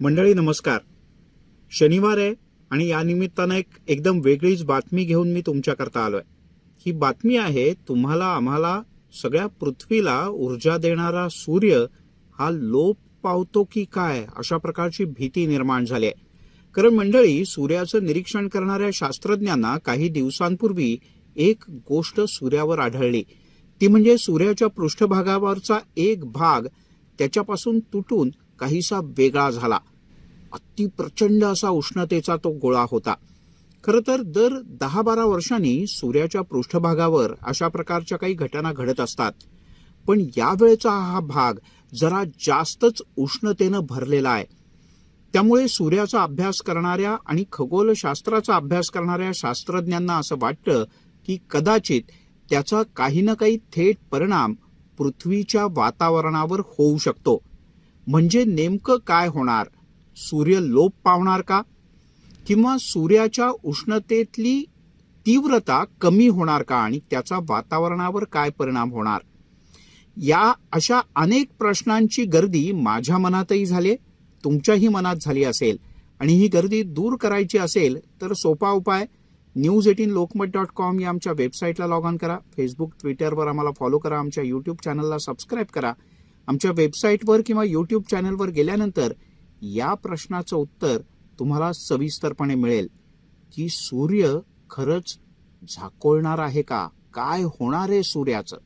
मंडळी नमस्कार. शनिवार आहे आणि या निमित्तानं एक एकदम वेगळीच बातमी घेऊन मी तुमच्याकरता आलो आहे ही बातमी आहे तुम्हाला आम्हाला सगळ्या पृथ्वीला ऊर्जा देणारा सूर्य हा लोप पावतो की काय अशा प्रकारची भीती निर्माण झाली आहे. कारण मंडळी सूर्याचं निरीक्षण करणाऱ्या शास्त्रज्ञांना काही दिवसांपूर्वी एक गोष्ट सूर्यावर आढळली. ती म्हणजे सूर्याच्या पृष्ठभागावरचा एक भाग त्याच्यापासून तुटून काहीसा वेगळा झाला. अति प्रचंड असा उष्णतेचा तो गोळा होता. खरं तर दर दहा बारा वर्षांनी सूर्याच्या पृष्ठभागावर अशा प्रकारच्या काही घटना घडत असतात. पण यावेळेचा हा भाग जरा जास्तच उष्णतेनं भरलेला आहे. त्यामुळे सूर्याचा अभ्यास करणाऱ्या आणि खगोलशास्त्राचा अभ्यास करणाऱ्या शास्त्रज्ञांना असं वाटतं की कदाचित त्याचा काही ना काही थेट परिणाम पृथ्वीच्या वातावरणावर होऊ शकतो. म्हणजे नेमकं काय होणार? सूर्य लोप पावणार का? किंवा सूर्याच्या उष्णतेतली तीव्रता कमी होणार का आणि त्याचा वातावरणावर काय परिणाम होणार? या अशा अनेक प्रश्नांची गर्दी माझ्या मनातही झाली तुमच्याही मनात झाली असेल. आणि ही गर्दी दूर करायची असेल तर सोपा उपाय news eighteen Lokmat dot com या आमच्या वेबसाईटला लॉग ऑन करा. फेसबुक ट्विटरवर आम्हाला फॉलो करा. आमच्या यूट्यूब चॅनलला सबस्क्राईब करा. आमच्या वेबसाईटवर किंवा यूट्यूब चॅनलवर गेल्यानंतर या प्रश्नाचं उत्तर तुम्हाला सविस्तरपणे मिळेल की सूर्य खरंच झाकोळणार आहे का? काय होणार आहे सूर्याचं?